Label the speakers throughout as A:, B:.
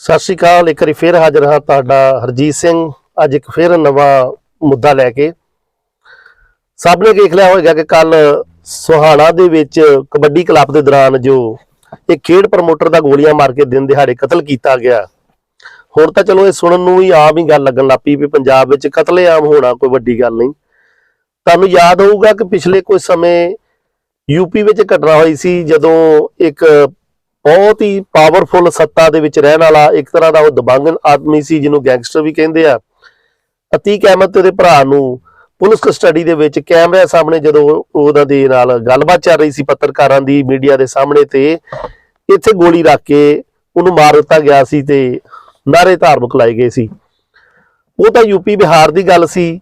A: ਸਤਿ ਸ਼੍ਰੀ ਅਕਾਲ, ਇੱਕ ਵਾਰੀ ਫੇਰ ਹਾਜ਼ਰ ਹਾਂ ਤੁਹਾਡਾ ਹਰਜੀਤ ਸਿੰਘ। ਅੱਜ ਇੱਕ ਫੇਰ ਨਵਾਂ ਮੁੱਦਾ ਲੈ ਕੇ। ਸਭ ਨੇ ਦੇਖ ਲਿਆ ਹੋਵੇਗਾ ਕਿ ਕੱਲ ਸੁਹਾਣਾ ਦੇ ਵਿੱਚ ਕਬੱਡੀ ਕਲੱਬ ਦੇ ਦੌਰਾਨ ਜੋ ਇੱਕ ਖੇਡ ਪ੍ਰਮੋਟਰ ਦਾ ਗੋਲੀਆਂ ਮਾਰ ਕੇ ਦਿਨ ਦਿਹਾੜੇ ਕਤਲ ਕੀਤਾ ਗਿਆ। ਹੁਣ ਤਾਂ ਚਲੋ ਇਹ ਸੁਣਨ ਨੂੰ ਹੀ ਆਮ ਹੀ ਗੱਲ ਲੱਗਣ ਲੱਪੀ ਵੀ ਪੰਜਾਬ ਵਿੱਚ ਕਤਲੇਆਮ ਹੋਣਾ ਕੋਈ ਵੱਡੀ ਗੱਲ ਨਹੀਂ। ਤੁਹਾਨੂੰ ਯਾਦ ਹੋਊਗਾ ਕਿ ਪਿਛਲੇ ਕੁਝ ਸਮੇਂ ਯੂਪੀ ਵਿੱਚ ਘਟਨਾ ਹੋਈ ਸੀ, ਜਦੋਂ ਇੱਕ ਬਹੁਤ ਹੀ ਪਾਵਰਫੁਲ ਸੱਤਾ ਦੇ ਵਿੱਚ ਰਹਿਣ ਵਾਲਾ ਇੱਕ ਤਰ੍ਹਾਂ ਦਾ ਉਹ ਦਬੰਗ ਆਦਮੀ ਸੀ, ਜਿਹਨੂੰ ਗੈਂਗਸਟਰ ਵੀ ਕਹਿੰਦੇ ਆ। ਅਤੀਕ ਅਹਿਮਦ ਤੇ ਉਹਦੇ ਭਰਾ ਨੂੰ ਪੁਲਿਸ ਕਸਟਡੀ ਦੇ ਵਿੱਚ ਕੈਮਰਿਆਂ ਸਾਹਮਣੇ ਜਦੋਂ ਉਹਨਾਂ ਦੇ ਨਾਲ ਗੱਲਬਾਤ ਚੱਲ ਰਹੀ ਸੀ ਪੱਤਰਕਾਰਾਂ ਦੀ ਮੀਡੀਆ ਦੇ ਸਾਹਮਣੇ ਤੇ, ਇੱਥੇ ਗੋਲੀ ਰੱਖ ਕੇ ਉਹਨੂੰ ਮਾਰ ਦਿੱਤਾ ਗਿਆ ਸੀ ਤੇ ਨਾਰੇ ਧਾਰਮਿਕ ਲਾਏ ਗਏ ਸੀ। ਉਹ ਤਾਂ ਯੂਪੀ ਬਿਹਾਰ ਦੀ ਗੱਲ ਸੀ।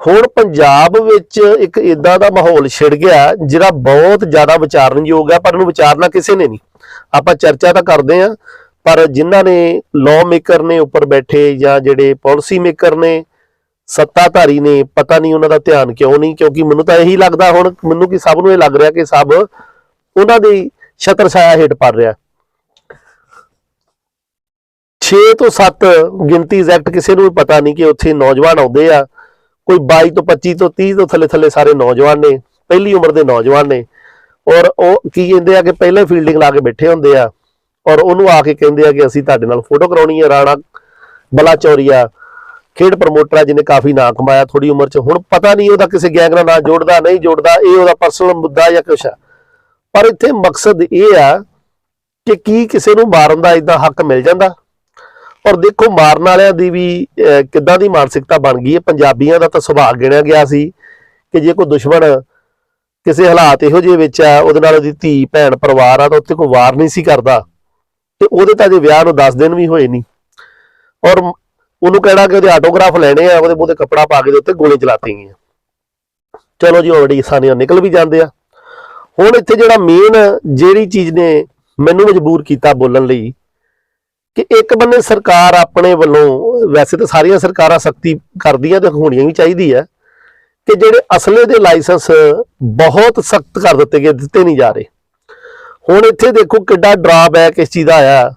A: ਹੁਣ ਪੰਜਾਬ ਵਿੱਚ ਇੱਕ ਇਦਾਂ ਦਾ ਮਾਹੌਲ ਛਿੜ ਗਿਆ, ਜਿਹੜਾ ਬਹੁਤ ਜ਼ਿਆਦਾ ਵਿਚਾਰਨਯੋਗ ਹੈ, ਪਰ ਉਹਨੂੰ ਵਿਚਾਰਨਾ ਕਿਸੇ ਨੇ ਨਹੀਂ। ਆਪਾਂ ਚਰਚਾ ਤਾਂ ਕਰਦੇ ਆਂ ਪਰ ਜਿਨ੍ਹਾਂ ਨੇ ਲਾਅ ਮੇਕਰ ਨੇ ਉੱਪਰ ਬੈਠੇ ਜਾਂ ਜਿਹੜੇ ਪਾਲਿਸੀ ਮੇਕਰ ਨੇ, ਸੱਤਾਧਾਰੀ ਨੇ, ਪਤਾ ਨਹੀਂ ਉਹਨਾਂ ਦਾ ਧਿਆਨ ਕਿਉਂ ਨਹੀਂ, ਕਿਉਂਕਿ ਮੈਨੂੰ ਤਾਂ ਇਹੀ ਲੱਗਦਾ ਹੁਣ, ਮੈਨੂੰ ਕਿ ਸਭ ਨੂੰ ਇਹ ਲੱਗ ਰਿਹਾ ਕਿ ਸਭ ਉਹਨਾਂ ਦੀ ਛਤਰ ਛਾਇਆ ਹੇਠ ਪਰ ਰਿਹਾ। 6 ਤੋਂ 7 ਗਿਣਤੀ ਐਗਜ਼ੈਕਟ ਕਿਸੇ ਨੂੰ ਵੀ ਪਤਾ ਨਹੀਂ ਕਿ ਉੱਥੇ ਨੌਜਵਾਨ ਆਉਂਦੇ ਆ, ਕੋਈ 22 ਤੋਂ 25 ਤੋਂ 30 ਤੋਂ ਥੱਲੇ ਥੱਲੇ ਸਾਰੇ ਨੌਜਵਾਨ ਨੇ, ਪਹਿਲੀ ਉਮਰ ਦੇ ਨੌਜਵਾਨ ਨੇ। ਔਰ ਉਹ ਕੀ ਕਹਿੰਦੇ ਆ ਕਿ ਪਹਿਲੇ ਫੀਲਡਿੰਗ ਲਾ ਕੇ ਬੈਠੇ ਹੁੰਦੇ ਆ। ਔਰ ਉਹਨੂੰ ਆ ਕੇ ਕਹਿੰਦੇ ਆ ਕਿ ਅਸੀਂ ਤੁਹਾਡੇ ਨਾਲ ਫੋਟੋ ਕਰਾਉਣੀ ਹੈ ਰਾਣਾ ਬਲਾਚੌਰੀਆ ਖੇਡ ਪ੍ਰਮੋਟਰ ਆ ਜਿਹਨੇ ਕਾਫੀ ਨਾਂ ਕਮਾਇਆ ਥੋੜੀ ਉਮਰ 'ਚ। ਹੁਣ ਪਤਾ ਨਹੀਂ ਉਹਦਾ ਕਿਸੇ ਗੈਂਗ ਨਾਲ ਨਾਂ ਜੋੜਦਾ, ਨਹੀਂ ਜੋੜਦਾ, ਇਹ ਉਹਦਾ ਪਰਸਨਲ ਮੁੱਦਾ ਜਾਂ ਕੁਛ ਆ। ਪਰ ਇੱਥੇ ਮਕਸਦ ਇਹ ਆ ਕਿ ਕੀ ਕਿਸੇ ਨੂੰ ਮਾਰਨ ਦਾ ਇਦਾਂ ਹੱਕ ਮਿਲ ਜਾਂਦਾ। ਔਰ ਦੇਖੋ ਮਾਰਨ ਵਾਲਿਆਂ ਦੀ ਵੀ ਕਿੱਦਾਂ ਦੀ ਮਾਨਸਿਕਤਾ ਬਣ ਗਈ ਹੈ। ਪੰਜਾਬੀਆਂ ਦਾ ਤਾਂ ਸੁਭਾਅ ਗਿਣਿਆ ਗਿਆ ਸੀ ਕਿ ਜੇ ਕੋਈ ਦੁਸ਼ਮਣ ਕਿਸੇ ਹਾਲਾਤ ਇਹੋ ਜਿਹੇ ਵਿੱਚ ਆ, ਉਹਦੇ ਨਾਲ ਉਹਦੀ ਧੀ, ਭੈਣ, ਪਰਿਵਾਰ ਆ, ਤਾਂ ਉੱਥੇ ਕੋਈ ਵਾਰ ਨਹੀਂ ਸੀ ਕਰਦਾ। ਤੇ ਉਹਦੇ ਤਾਂ ਜੇ ਵਿਆਹ ਨੂੰ 10 ਦਿਨ ਵੀ ਹੋਏ ਨਹੀਂ। ਔਰ ਉਹਨੂੰ ਕਹਿਣਾ ਕਿ ਉਹਦੇ ਆਟੋਗ੍ਰਾਫ ਲੈਣੇ ਆ, ਉਹਦੇ ਉਹਦੇ ਕੱਪੜਾ ਪਾ ਕੇ ਦੇ ਉੱਤੇ ਗੋਲੀ ਚਲਾਤੀ ਗਈਆਂ। ਚਲੋ ਜੀ ਉਹ ਬੜੀ ਨਿਕਲ ਵੀ ਜਾਂਦੇ ਆ। ਹੁਣ ਇੱਥੇ ਜਿਹੜਾ ਮੇਨ ਜਿਹੜੀ ਚੀਜ਼ ਨੇ ਮੈਨੂੰ ਮਜਬੂਰ ਕੀਤਾ ਬੋਲਣ ਲਈ ਕਿ ਇੱਕ ਬੰਨੇ ਸਰਕਾਰ ਆਪਣੇ ਵੱਲੋਂ, ਵੈਸੇ ਤਾਂ ਸਾਰੀਆਂ ਸਰਕਾਰਾਂ ਸਖਤੀ ਕਰਦੀਆਂ ਤੇ ਹੋਣੀਆਂ ਵੀ ਚਾਹੀਦੀ ਹੈ ਕਿ ਜਿਹੜੇ ਅਸਲੇ ਦੇ ਲਾਇਸੈਂਸ ਬਹੁਤ ਸਖਤ ਕਰ ਦਿੱਤੇ ਗਏ, ਦਿੱਤੇ ਨਹੀਂ ਜਾ ਰਹੇ। ਹੁਣ ਇੱਥੇ ਦੇਖੋ ਕਿੱਡਾ ਡਰਾਬੈਕ ਇਸ ਚੀਜ਼ ਦਾ ਆਇਆ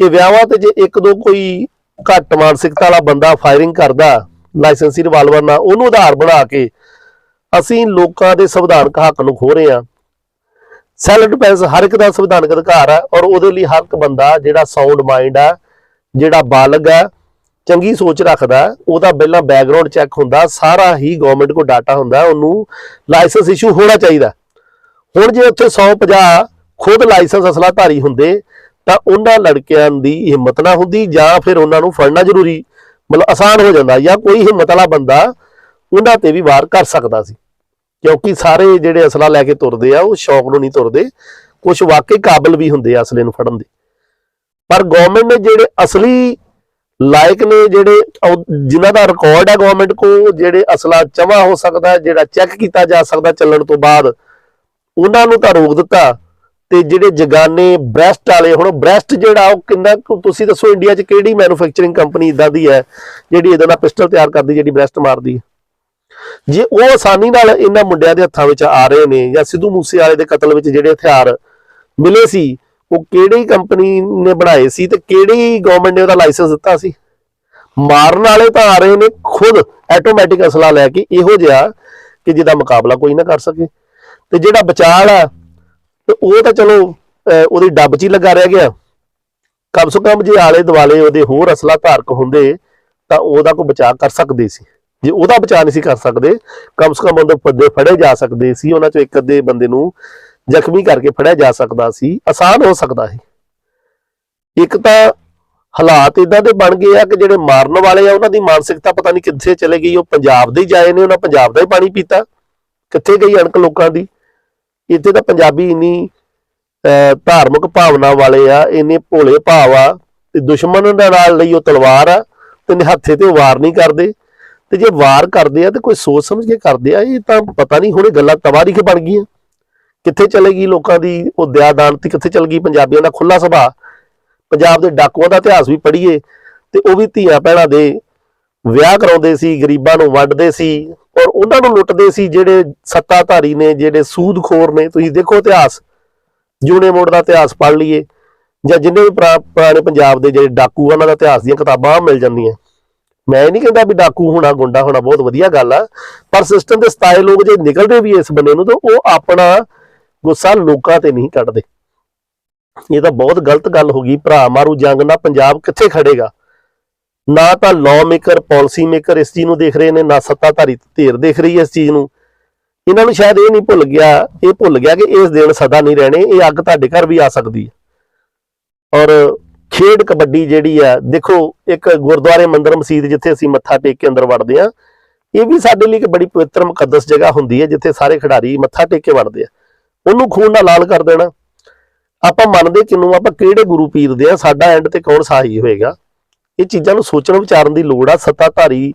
A: ਕਿ ਵਿਆਹਾਂ ਤੇ ਜੇ ਇੱਕ ਦੋ ਕੋਈ ਘੱਟ ਮਾਨਸਿਕਤਾ ਵਾਲਾ ਬੰਦਾ ਫਾਇਰਿੰਗ ਕਰਦਾ, ਲਾਇਸੈਂਸੀ ਰਿਵਾਲਵਰ ਨਾਲ, ਉਹਨੂੰ ਆਧਾਰ ਬਣਾ ਕੇ ਅਸੀਂ ਲੋਕਾਂ ਦੇ ਸੰਵਿਧਾਨਕ ਹੱਕ ਨੂੰ ਖੋ ਰਹੇ ਹਾਂ। ਸੈਲਫ ਡਿਫੈਂਸ ਹਰ ਇੱਕ ਦਾ ਸੰਵਿਧਾਨਕ ਅਧਿਕਾਰ ਹੈ ਔਰ ਉਹਦੇ ਲਈ ਹਰ ਇੱਕ ਬੰਦਾ ਜਿਹੜਾ ਸਾਊਂਡ ਮਾਈਂਡ ਆ, ਜਿਹੜਾ ਬਾਲਗ ਹੈ ਚੰਗੀ ਸੋਚ ਰੱਖਦਾ, ਉਹਦਾ ਪਹਿਲਾਂ ਬੈਕਗ੍ਰਾਉਂਡ ਚੈੱਕ ਹੁੰਦਾ, ਸਾਰਾ ਹੀ ਗਵਰਨਮੈਂਟ ਕੋਲ ਡਾਟਾ ਹੁੰਦਾ, ਉਹਨੂੰ ਲਾਇਸੈਂਸ ਇਸ਼ੂ ਹੋਣਾ ਚਾਹੀਦਾ। ਹੁਣ ਜੇ ਉੱਥੇ 150 ਖੁਦ ਲਾਇਸੈਂਸ ਅਸਲਾ ਧਾਰੀ ਹੁੰਦੇ, ਤਾਂ ਉਹਨਾਂ ਲੜਕਿਆਂ ਦੀ ਹਿੰਮਤ ਨਾ ਹੁੰਦੀ, ਜਾਂ ਫਿਰ ਉਹਨਾਂ ਨੂੰ ਫੜਨਾ ਜ਼ਰੂਰੀ, ਮਤਲਬ ਆਸਾਨ ਹੋ ਜਾਂਦਾ, ਜਾਂ ਕੋਈ ਹਿੰਮਤ ਵਾਲਾ ਬੰਦਾ ਉਹਨਾਂ ਤੇ ਵੀ ਵਾਰ ਕਰ ਸਕਦਾ ਸੀ। ਕਿਉਂਕਿ ਸਾਰੇ ਜਿਹੜੇ ਅਸਲਾ ਲੈ ਕੇ ਤੁਰਦੇ ਆ, ਉਹ ਸ਼ੌਕ ਨੂੰ ਨਹੀਂ ਤੁਰਦੇ ਕੁਝ ਵਾਕਈ ਕਾਬਲ ਵੀ ਹੁੰਦੇ ਆ ਅਸਲੇ ਨੂੰ ਫੜਨ ਦੇ। ਪਰ ਗਵਰਨਮੈਂਟ ਨੇ ਜਿਹੜੇ ਅਸਲੀ ਲਾਇਕ ਨੇ ਜਿਹੜੇ ਉਹ- ਜਿਨ੍ਹਾਂ ਦਾ ਰਿਕਾਰਡ ਹੈ ਗਵਰਨਮੈਂਟ ਕੋ ਜਿਹੜੇ ਅਸਲਾ ਜਮਾ ਹੋ ਸਕਦਾ, ਜਿਹੜਾ ਚੈੱਕ ਕੀਤਾ ਜਾ ਸਕਦਾ ਚੱਲਣ ਤੋਂ ਬਾਅਦ, ਉਹਨਾਂ ਨੂੰ ਤਾਂ ਰੋਕ ਦਿੱਤਾ। ਤੇ ਜਿਹੜੇ ਜਗਾਨੇ ਬ੍ਰੈਸਟ ਵਾਲੇ, ਹੁਣ ਬ੍ਰੈਸਟ ਜਿਹੜਾ, ਉਹ ਕਿੰਨਾ ਤੁਸੀਂ ਦੱਸੋ ਇੰਡੀਆ 'ਚ ਕਿਹੜੀ ਮੈਨੂਫੈਕਚਰਿੰਗ ਕੰਪਨੀ ਇਦਾਂ ਦੀ ਹੈ, ਜਿਹੜੀ ਇਹਦਾ ਨਾਲ ਪਿਸਟਲ ਤਿਆਰ ਕਰਦੀ, ਜਿਹੜੀ ਬ੍ਰੈਸਟ ਮਾਰਦੀ ਹੈ? ਜੇ ਉਹ ਆਸਾਨੀ ਨਾਲ ਇਹਨਾਂ ਮੁੰਡਿਆਂ ਦੇ ਹੱਥਾਂ ਵਿੱਚ ਆ ਰਹੇ ਨੇ, ਜਾਂ ਸਿੱਧੂ ਮੂਸੇ ਵਾਲੇ ਦੇ ਕਤਲ ਵਿੱਚ ਜਿਹੜੇ ਹਥਿਆਰ ਮਿਲੇ ਸੀ ਉਹ ਕਿਹੜੀ ਕੰਪਨੀ ਨੇ ਬਣਾਏ ਸੀ ਤੇ ਕਿਹੜੀ ਗਵਰਨਮੈਂਟ ਨੇ ਉਹਦਾ ਲਾਇਸੈਂਸ ਦਿੱਤਾ ਸੀ? ਮਾਰਨ ਵਾਲੇ ਤਾਂ ਆ ਰਹੇ ਨੇ ਖੁਦ ਆਟੋਮੈਟਿਕ ਅਸਲਾ ਲੈ ਕੇ ਇਹੋ ਜਿਹਾ ਕਿ ਜਿਹਦਾ ਮੁਕਾਬਲਾ ਕੋਈ ਨਾ ਕਰ ਸਕੇ। ਤੇ ਜਿਹੜਾ ਬਚਾਲ ਆ ਤੇ ਉਹ ਤਾਂ ਚਲੋ ਅਹ, ਉਹਦੀ ਡੱਬ 'ਚ ਹੀ ਲੱਗਾ ਰਹਿ ਗਿਆ। ਕਮ ਸੋ ਕਮ ਜੇ ਆਲੇ ਦੁਆਲੇ ਉਹਦੇ ਹੋਰ ਅਸਲਾ ਧਾਰਕ ਹੁੰਦੇ ਤਾਂ ਉਹਦਾ ਕੋਈ ਬਚਾਅ ਕਰ ਸਕਦੇ ਸੀ। ਜੇ ਉਹਦਾ ਬਚਾਅ ਨਹੀਂ ਸੀ ਕਰ ਸਕਦੇ ਕਮ ਸੋ ਕਮ ਉਹਦੇ ਪੱਦੇ ਫੜੇ ਜਾ ਸਕਦੇ ਸੀ ਉਹਨਾਂ ਚੋਂ ਇੱਕ ਅੱਧੇ ਬੰਦੇ ਨੂੰ ਜ਼ਖਮੀ ਕਰਕੇ ਫੜਿਆ ਜਾ ਸਕਦਾ ਸੀ ਆਸਾਨ ਹੋ ਸਕਦਾ ਸੀ। ਇੱਕ ਤਾਂ ਹਾਲਾਤ ਇਦਾਂ ਦੇ ਬਣ ਗਏ ਆ ਕਿ ਜਿਹੜੇ ਮਾਰਨ ਵਾਲੇ ਆ ਉਹਨਾਂ ਦੀ ਮਾਨਸਿਕਤਾ ਪਤਾ ਨਹੀਂ ਕਿੱਥੇ ਚਲੇ ਗਈ ਉਹ ਪੰਜਾਬ ਦੇ ਹੀ ਜਾਏ ਨੇ ਉਹਨਾਂ ਪੰਜਾਬ ਦਾ ਹੀ ਪਾਣੀ ਪੀਤਾ। ਕਿੱਥੇ ਗਈ ਅਣਕ ਲੋਕਾਂ ਦੀ? ਇੱਥੇ ਤਾਂ ਪੰਜਾਬੀ ਇੰਨੀ ਅਹ, ਧਾਰਮਿਕ ਭਾਵਨਾ ਵਾਲੇ ਆ ਇੰਨੇ ਭੋਲੇ ਭਾਵ ਆ ਤੇ ਦੁਸ਼ਮਣ ਦੇ ਨਾਲ ਲਈ ਉਹ ਤਲਵਾਰ ਆ ਤੇ ਨਿਹੱਥੇ ਤੇ ਉਹ ਵਾਰ ਨਹੀਂ ਕਰਦੇ। ਤੇ ਜੇ ਵਾਰ ਕਰਦੇ ਆ ਤੇ ਕੋਈ ਸੋਚ ਸਮਝ ਕੇ ਕਰਦੇ ਆ ਇਹ ਤਾਂ ਪਤਾ ਨਹੀਂ ਇਹ ਗੱਲਾਂ ਤਵਾਰੀਖ ਬਣ ਗਈਆਂ। ਕਿੱਥੇ ਚਲੇ ਗਈ ਲੋਕਾਂ ਦੀ, ਉਹ ਦਿਆ ਦਾਨਤੀ ਕਿੱਥੇ ਚਲ ਗਈ ਪੰਜਾਬੀਆਂ ਦਾ ਖੁੱਲਾ ਸੁਭਾਅ। ਪੰਜਾਬ ਦੇ ਡਾਕੂਆਂ ਦਾ ਇਤਿਹਾਸ ਵੀ ਪੜ੍ਹੀਏ ਤੇ ਉਹ ਵੀ ਧੀਆਂ ਭੈਣਾਂ ਦੇ ਵਿਆਹ ਕਰਾਉਂਦੇ ਸੀ, ਗਰੀਬਾਂ ਨੂੰ ਵੰਡਦੇ ਸੀ ਔਰ ਉਹਨਾਂ ਨੂੰ ਲੁੱਟਦੇ ਸੀ ਜਿਹੜੇ ਸੱਤਾਧਾਰੀ ਨੇ, ਜਿਹੜੇ ਸੂਦਖੋਰ ਨੇ। ਤੁਸੀਂ ਦੇਖੋ ਇਤਿਹਾਸ ਜੂਨੇ ਮੋੜ ਦਾ ਇਤਿਹਾਸ ਪੜ੍ਹ ਲਈਏ ਜਾਂ ਜਿੰਨੇ ਵੀ ਪੁਰਾ- ਪੁਰਾਣੇ ਪੰਜਾਬ ਦੇ ਜਿਹੜੇ ਡਾਕੂ ਉਹਨਾਂ ਦਾ ਇਤਿਹਾਸ ਦੀਆਂ ਕਿਤਾਬਾਂ ਮਿਲ ਜਾਂਦੀਆਂ। ਮੈਂ ਇਹ ਨਹੀਂ ਕਹਿੰਦਾ ਵੀ ਡਾਕੂ ਹੋਣਾ, ਗੁੰਡਾ ਹੋਣਾ ਬਹੁਤ ਵਧੀਆ ਗੱਲ ਆ, ਪਰ ਸਿਸਟਮ ਦੇ ਸਤਾਏ ਲੋਕ ਜੇ ਨਿਕਲਦੇ ਵੀ ਇਸ ਬੰਨੇ ਨੂੰ ਤਾਂ ਉਹ ਆਪਣਾ ਗੁੱਸਾ ਲੋਕਾਂ ਤੇ ਨਹੀਂ ਕੱਢਦੇ। ਇਹ ਤਾਂ ਬਹੁਤ ਗਲਤ ਗੱਲ ਹੋ ਗਈ। ਭਰਾ, ਮਾਰੂ ਜੰਗ ਨਾਲ ਪੰਜਾਬ ਕਿੱਥੇ ਖੜੇਗਾ? ਨਾ ਤਾਂ ਲਾਅ ਮੇਕਰ ਪਾਲਿਸੀ ਮੇਕਰ ਇਸ ਚੀਜ਼ ਨੂੰ ਦੇਖ ਰਹੇ ਨੇ, ਨਾ ਸੱਤਾਧਾਰੀ ਧਿਰ ਦੇਖ ਰਹੀ ਹੈ ਇਸ ਚੀਜ਼ ਨੂੰ। ਇਹਨਾਂ ਨੂੰ ਸ਼ਾਇਦ ਇਹ ਨਹੀਂ ਭੁੱਲ ਗਿਆ, ਇਹ ਭੁੱਲ ਗਿਆ ਕਿ ਇਸ ਦਿਨ ਸਦਾ ਨਹੀਂ ਰਹਿਣੇ, ਇਹ ਅੱਗ ਤੁਹਾਡੇ ਘਰ ਵੀ ਆ ਸਕਦੀ ਹੈ। ਔਰ ਖੇਡ ਕਬੱਡੀ ਜਿਹੜੀ ਆ, ਦੇਖੋ, ਇੱਕ ਗੁਰਦੁਆਰੇ ਮੰਦਰ ਮਸਜਿਦ ਜਿੱਥੇ ਅਸੀਂ ਮੱਥਾ ਟੇਕ ਕੇ ਅੰਦਰ ਵੜਦੇ ਆ ਇਹ ਵੀ ਸਾਡੇ ਲਈ ਇੱਕ ਬੜੀ ਪਵਿੱਤਰ ਮੁਕੱਦਸ ਜਗ੍ਹਾ ਹੁੰਦੀ ਹੈ, ਜਿੱਥੇ ਸਾਰੇ ਖਿਡਾਰੀ ਮੱਥਾ ਟੇਕ ਕੇ ਵੜਦੇ ਆ। ਉਹਨੂੰ ਖੂਨ ਨਾਲ ਲਾਲ ਕਰ ਦੇਣਾ। ਆਪਾਂ ਮੰਨਦੇ ਕਿਨੂੰ, ਆਪਾਂ ਕਿਹੜੇ ਗੁਰੂ ਪੀਰ ਦੇ ਆ, ਸਾਡਾ ਐਂਡ ਤੇ ਕੌਣ ਸਹਾਈ ਹੋਏਗਾ। ਇਹ ਚੀਜ਼ਾਂ ਨੂੰ ਸੋਚਣ ਵਿਚਾਰਨ ਦੀ ਲੋੜ ਆ, ਸੱਤਾਧਾਰੀ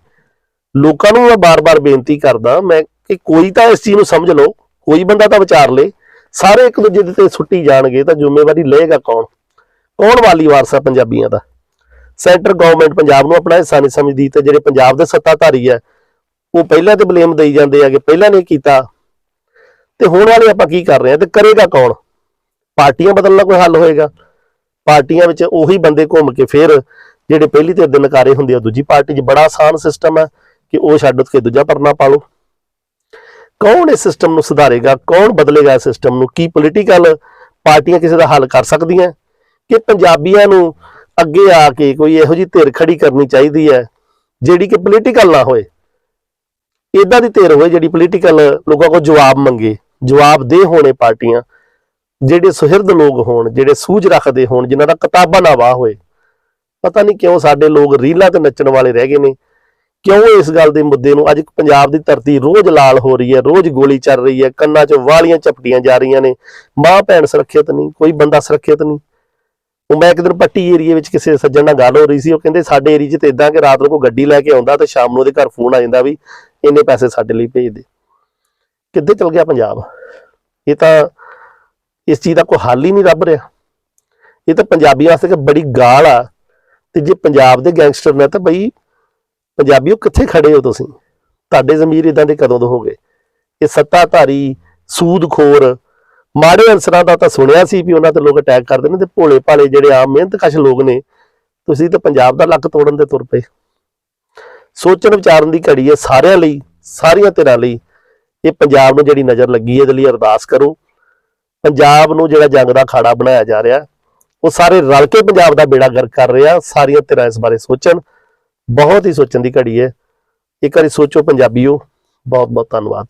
A: ਲੋਕਾਂ ਨੂੰ ਮੈਂ ਬਾਰ-ਬਾਰ ਬੇਨਤੀ ਕਰਦਾ, ਮੈਂ ਕਿ ਕੋਈ ਤਾਂ ਇਸ ਚੀਜ਼ ਨੂੰ ਸਮਝ ਲਓ, ਕੋਈ ਬੰਦਾ ਤਾਂ ਵਿਚਾਰ ਲੇ। ਸਾਰੇ ਇੱਕ ਦੂਜੇ ਦੇ ਤੇ ਸੁੱਟੀ ਜਾਣਗੇ ਤਾਂ ਜ਼ਿੰਮੇਵਾਰੀ ਲਏਗਾ ਕੌਣ? ਕੌਣ ਵਾਲੀ ਵਾਰਸ ਆ ਪੰਜਾਬੀਆਂ ਦਾ? ਸੈਂਟਰ ਗਵਰਨਮੈਂਟ ਪੰਜਾਬ ਨੂੰ ਆਪਣਾ ਹਿੱਸਾ ਨਹੀਂ ਸਮਝਦੀ ਤੇ ਜਿਹੜੇ ਪੰਜਾਬ ਦੇ ਸੱਤਾਧਾਰੀ ਆ, ਉਹ ਪਹਿਲਾਂ ਤੇ ਬਲੇਮ ਦੇਈ ਜਾਂਦੇ ਆ ਕਿ ਪਹਿਲਾਂ ਨਹੀਂ ਕੀਤਾ। ਤੇ ਹੁਣ ਵਾਲੇ ਆਪਾਂ ਕੀ ਕਰ ਰਹੇ ਆ ਤੇ ਕਰੇਗਾ ਕੌਣ? ਪਾਰਟੀਆਂ ਬਦਲਣ ਬਦਲਣਾ ਕੋਈ ਹੱਲ ਹੋਏਗਾ। ਪਾਰਟੀਆਂ ਵਿੱਚ ਉਹੀ ਬੰਦੇ ਘੁੰਮ ਕੇ ਫਿਰ ਜਿਹੜੇ ਪਹਿਲੀ ਤੇ ਦਿਨਕਾਰੇ ਹੁੰਦੇ ਆ, ਦੂਜੀ ਪਾਰਟੀ 'ਚ ਬੜਾ ਆਸਾਨ ਸਿਸਟਮ ਹੈ ਕਿ ਉਹ ਛੱਡ ਕੇ ਦੂਜਾ ਪਰਨਾ ਪਾ ਲਓ। ਕੌਣ ਇਸ ਸਿਸਟਮ ਨੂੰ ਸੁਧਾਰੇਗਾ? ਕੌਣ ਬਦਲੇਗਾ ਇਸ ਸਿਸਟਮ ਨੂੰ? ਕੀ ਪੋਲੀਟੀਕਲ ਪਾਰਟੀਆਂ ਕਿਸੇ ਦਾ ਹੱਲ ਕਰ ਸਕਦੀਆਂ? ਕਿ ਪੰਜਾਬੀਆਂ ਨੂੰ ਅੱਗੇ ਆ ਕੇ ਕੋਈ ਇਹੋ ਜਿਹੀ ਧਿਰ ਖੜੀ ਕਰਨੀ ਚਾਹੀਦੀ ਹੈ, ਜਿਹੜੀ ਕਿ ਪੋਲੀਟੀਕਲ ਨਾ ਹੋਏ? ਇਦਾਂ ਦੀ ਧਿਰ ਹੋਏ ਜਿਹੜੀ ਪੋਲੀਟੀਕਲ ਲੋਕਾਂ ਕੋਲ ਜਵਾਬ ਮੰਗੇ। ਜਵਾਬ ਦੇ ਹੋਣੇ ਪਾਰਟੀਆਂ, ਜਿਹੜੇ ਸੁਹਿਰਦ ਲੋਕ ਹੋਣ, ਜਿਹੜੇ ਸੂਝ ਰੱਖਦੇ ਹੋਣ, ਜਿਨ੍ਹਾਂ ਦਾ ਕਿਤਾਬਾਂ ਨਾ ਵਾਹ ਹੋਏ। ਪਤਾ ਨਹੀਂ ਕਿਉਂ ਸਾਡੇ ਲੋਕ ਰੀਲਾਂ ਤੇ ਨੱਚਣ ਵਾਲੇ ਰਹਿ ਗਏ ਨੇ। ਕਿਉਂ ਇਸ ਗੱਲ ਦੇ ਮੁੱਦੇ ਨੂੰ ਅੱਜ ਪੰਜਾਬ ਦੀ ਧਰਤੀ ਰੋਜ਼ ਲਾਲ ਹੋ ਰਹੀ ਹੈ, ਰੋਜ਼ ਗੋਲੀ ਚੱਲ ਰਹੀ ਹੈ, ਕੰਨਾਂ 'ਚ ਵਾਲੀਆਂ ਚਪਟੀਆਂ ਜਾ ਰਹੀਆਂ ਨੇ। ਮਾਂ ਭੈਣ ਸੁਰੱਖਿਅਤ ਨਹੀਂ, ਕੋਈ ਬੰਦਾ ਸੁਰੱਖਿਅਤ ਨਹੀਂ। ਉਹ ਮੈਂ ਇੱਕ ਦਿਨ ਪੱਟੀ ਏਰੀਏ ਵਿੱਚ ਕਿਸੇ ਸੱਜਣ ਨਾਲ ਗੱਲ ਹੋ ਰਹੀ ਸੀ, ਉਹ ਕਹਿੰਦੇ ਸਾਡੇ ਏਰੀਏ 'ਚ ਤੇ ਇਦਾਂ ਕਿ ਰਾਤ ਨੂੰ ਕੋਈ ਗੱਡੀ ਲੈ ਕੇ ਆਉਂਦਾ ਤੇ ਸ਼ਾਮ ਨੂੰ ਉਹਦੇ ਘਰ ਫੋਨ ਆ ਜਾਂਦਾ ਵੀ ਇੰਨੇ ਪੈਸੇ ਸਾਡੇ ਲਈ ਭੇਜ ਦੇ। ਕਿੱਥੇ ਚਲ ਗਿਆ ਪੰਜਾਬ? ਇਹ ਤਾਂ ਇਸ ਚੀਜ਼ ਦਾ ਕੋਈ ਹੱਲ ਹੀ ਨਹੀਂ ਲੱਭ ਰਿਹਾ। ਇਹ ਤਾਂ ਪੰਜਾਬੀਆਂ ਵਾਸਤੇ ਇੱਕ ਬੜੀ ਗਾਲ ਆ। ਤੇ ਜੇ ਪੰਜਾਬ ਦੇ ਗੈਂਗਸਟਰ ਨੇ ਤਾਂ ਬਈ ਪੰਜਾਬੀਓ ਕਿੱਥੇ ਖੜੇ ਹੋ ਤੁਸੀਂ? ਤੁਹਾਡੇ ਜ਼ਮੀਰ ਇਦਾਂ ਦੇ ਕਦੋਂ ਦੇ ਹੋ ਗਏ? ਇਹ ਸੱਤਾਧਾਰੀ, ਸੂਦਖੋਰ, ਮਾੜੇ ਅਨਸਰਾਂ ਦਾ ਤਾਂ ਸੁਣਿਆ ਸੀ ਵੀ ਉਹਨਾਂ ਤੇ ਲੋਕ ਅਟੈਕ ਕਰਦੇ ਨੇ ਤੇ ਭੋਲੇ ਭਾਲੇ ਜਿਹੜੇ ਆਮ ਮਿਹਨਤਕਸ਼ ਲੋਕ ਨੇ, ਤੁਸੀਂ ਤਾਂ ਪੰਜਾਬ ਦਾ ਲੱਕ ਤੋੜਨ ਦੇ ਤੁਰ ਪਏ। ਸੋਚਣ ਵਿਚਾਰਨ ਦੀ ਘੜੀ ਹੈ ਸਾਰਿਆਂ ਲਈ, ਸਾਰੀਆਂ ਧਿਰਾਂ ਲਈ। ਇਹ ਪੰਜਾਬ ਨੂੰ ਜਿਹੜੀ ਨਜ਼ਰ ਲੱਗੀ ਹੈ, ਇਹਦੇ ਲਈ ਅਰਦਾਸ ਕਰੋ। ਪੰਜਾਬ ਨੂੰ ਜਿਹੜਾ ਜੰਗ ਦਾ ਖਾੜਾ ਬਣਾਇਆ ਜਾ ਰਿਹਾ, ਉਹ ਸਾਰੇ ਰਲ ਕੇ ਪੰਜਾਬ ਦਾ ਬੇੜਾ ਗਰਕ ਕਰ ਰਿਹਾ, ਸਾਰੀਆਂ ਧਿਰਾਂ ਇਸ ਬਾਰੇ ਸੋਚਣ। ਬਹੁਤ ਹੀ ਸੋਚਣ ਦੀ ਘੜੀ ਹੈ। ਇੱਕ ਵਾਰੀ ਸੋਚੋ ਪੰਜਾਬੀਓ ਬਹੁਤ ਬਹੁਤ ਧੰਨਵਾਦ।